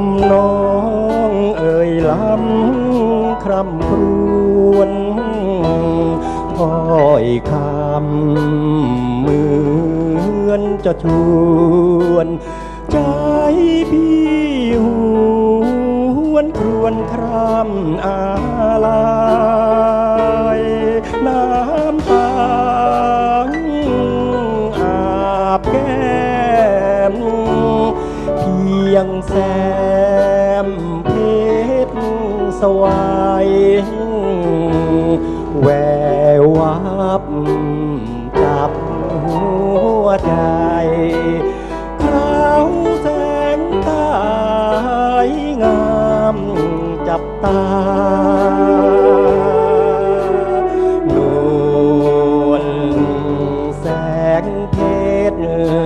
ำน้องเอ่ยล้ำคร่ำครวญ ถ้อยคำเหมือนจะชวน ใจพี่หวนครวนครำอาลัยน้ำตาอาบแก้มเพียงแซมเพชรสวายแวว บจับหัวใจคราวแสงตายงามจับตานวลแสงเพชร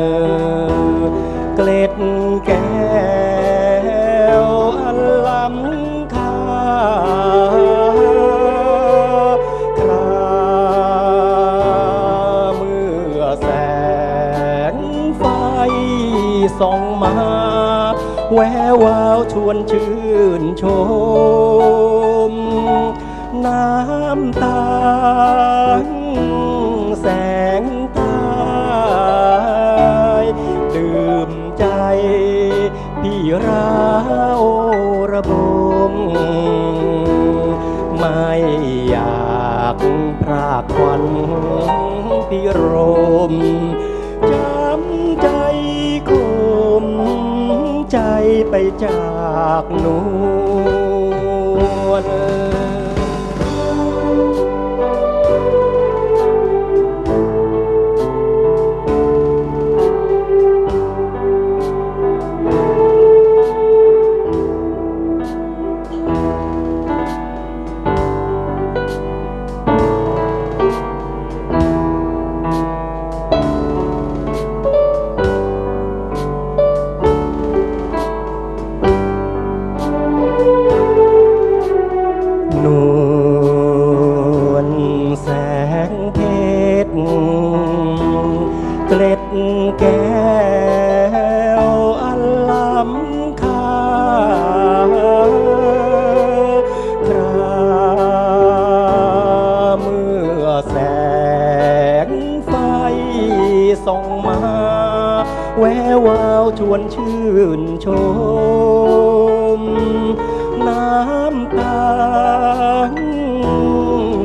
แสงไฟส่องมา แวววาวชวนชื่นชม น้ำตาแสงตายดื่มใจ พี่ร้าวระบ จำใจคมใจไปจากนวล นวลแสงเพชรเกล็ดแก้วอันล้ำค่าคราเมื่อแสงไฟส่องมา แวววาวชวนชื่นชม น้ำตา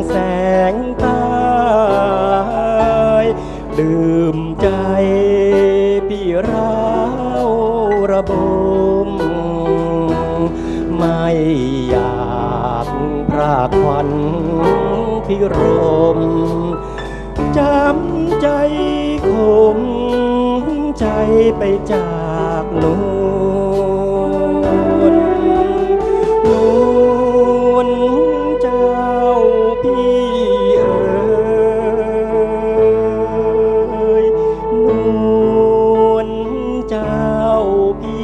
แสงตายดื่มใจพี่ราวระบม ไม่อยากพรากควันพี่รมจำใจคมใจไปจากนู พี่เอ๋ยนวลเจ้าพี่